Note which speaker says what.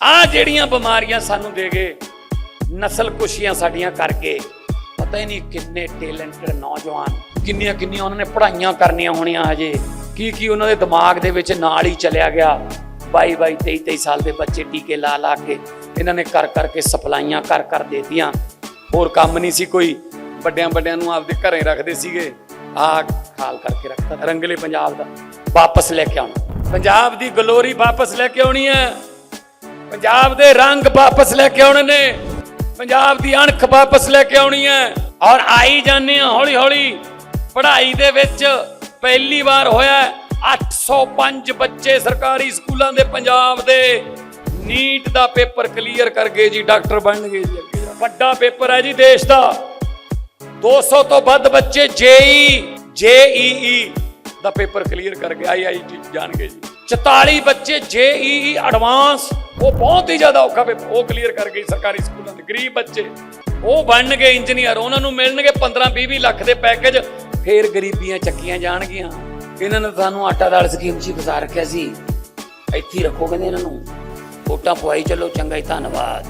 Speaker 1: ਆ ਜਿਹੜੀਆਂ ਬਿਮਾਰੀਆਂ ਸਾਨੂੰ ਦੇ ਗਏ, ਨਸਲ ਕੁਸ਼ੀਆਂ ਸਾਡੀਆਂ ਕਰਕੇ, ਪਤਾ ਹੀ ਨਹੀਂ ਕਿੰਨੇ ਟੈਲੈਂਟਡ ਨੌਜਵਾਨ, ਕਿੰਨੀਆਂ ਕਿੰਨੀਆਂ ਉਹਨਾਂ ਨੇ ਪੜ੍ਹਾਈਆਂ ਕਰਨੀਆਂ ਹੋਣੀਆਂ ਹਜੇ ਕੀ ਕੀ ਉਹਨਾਂ ਦੇ ਦਿਮਾਗ ਦੇ ਵਿੱਚ ਨਾਲ ਹੀ ਚਲਿਆ ਗਿਆ। 22 22 23 23 ਸਾਲ ਦੇ ਬੱਚੇ ਟੀਕੇ ਲਾ ਲਾ ਕੇ, ਇਹਨਾਂ ਨੇ ਕਰ ਕਰਕੇ ਸਪਲਾਈਆਂ ਕਰ ਕਰ ਦੇਤੀਆਂ। ਹੋਰ ਕੰਮ ਨਹੀਂ ਸੀ ਕੋਈ ਵੱਡਿਆਂ ਵੱਡਿਆਂ ਨੂੰ ਆਪਦੇ ਘਰੇ ਰੱਖਦੇ ਸੀਗੇ। ਆ ਖਾਲ ਕਰਕੇ ਰੱਖਤਾ, ਰੰਗਲੇ ਪੰਜਾਬ ਦਾ, ਵਾਪਸ ਲੈ ਕੇ ਆਉਣਾ। ਪੰਜਾਬ ਦੀ ਗਲੋਰੀ ਵਾਪਸ ਲੈ ਕੇ ਆਉਣੀ ਹੈ। ਪੰਜਾਬ ਦੇ ਰੰਗ ਵਾਪਸ ਲੈ ਕੇ ਆਉਣੇ ਨੇ। ਪੰਜਾਬ ਦੀ ਅਣਖ ਵਾਪਸ ਲੈ ਕੇ ਆਉਣੀ ਹੈ। ਔਰ ਆਈ ਜਾਂਦੇ ਆ ਹੌਲੀ ਹੌਲੀ ਪੜ੍ਹਾਈ ਦੇ ਵਿੱਚ ਪਹਿਲੀ ਵਾਰ ਹੋਇਆ ਹੈ। 805 ਬੱਚੇ ਸਰਕਾਰੀ ਸਕੂਲਾਂ ਦੇ ਪੰਜਾਬ ਦੇ। ਨੀਟ ਦਾ ਪੇਪਰ ਕਲੀਅਰ ਕਰ ਗਏ ਜੀ, ਡਾਕਟਰ ਬਣਨਗੇ ਜੀ ਅੱਗੇ। ਵੱਡਾ ਪੇਪਰ ਹੈ ਜੀ ਦੇਸ਼ ਦਾ। 200 ਤੋਂ ਵੱਧ ਬੱਚੇ ਜੇਈ ਜੇਈਈ ਦਾ ਪੇਪਰ ਕਲੀਅਰ ਕਰ ਗਏ ਆਈਆਈਟੀ ਜਾਣ ਗਏ ਜੀ। 44 ਬੱਚੇ ਜੇਈਈ ਐਡਵਾਂਸ ਉਹ ਬਹੁਤ ਹੀ ਜ਼ਿਆਦਾ ਔਖਾ ਪੇਪਰ ਉਹ ਕਲੀਅਰ ਕਰ ਗਏ ਸਰਕਾਰੀ ਸਕੂਲਾਂ ਦੇ ਗਰੀਬ ਬੱਚੇ। ਉਹ ਬਣਨਗੇ ਇੰਜੀਨੀਅਰ ਉਹਨਾਂ ਨੂੰ ਮਿਲਣਗੇ 15 20 ਲੱਖ ਦੇ ਪੈਕੇਜ ਫੇਰ ਗਰੀਬੀਆਂ ਚੱਕੀਆਂ ਜਾਣਗੀਆਂ। ਇਹਨਾਂ ਨੇ ਸਾਨੂੰ ਆਟਾ ਦਾਲ ਸਕੀਮ 'ਚ ਹੀ ਫਸਾ ਰੱਖਿਆ ਸੀ। ਇੱਥੇ ਰੱਖੋ ਕਹਿੰਦੇ ਇਹਨਾਂ ਨੂੰ। ਵੋਟਾਂ ਪਵਾਈ ਚੱਲੋ, ਚੰਗਾ ਹੀ ਧੰਨਵਾਦ।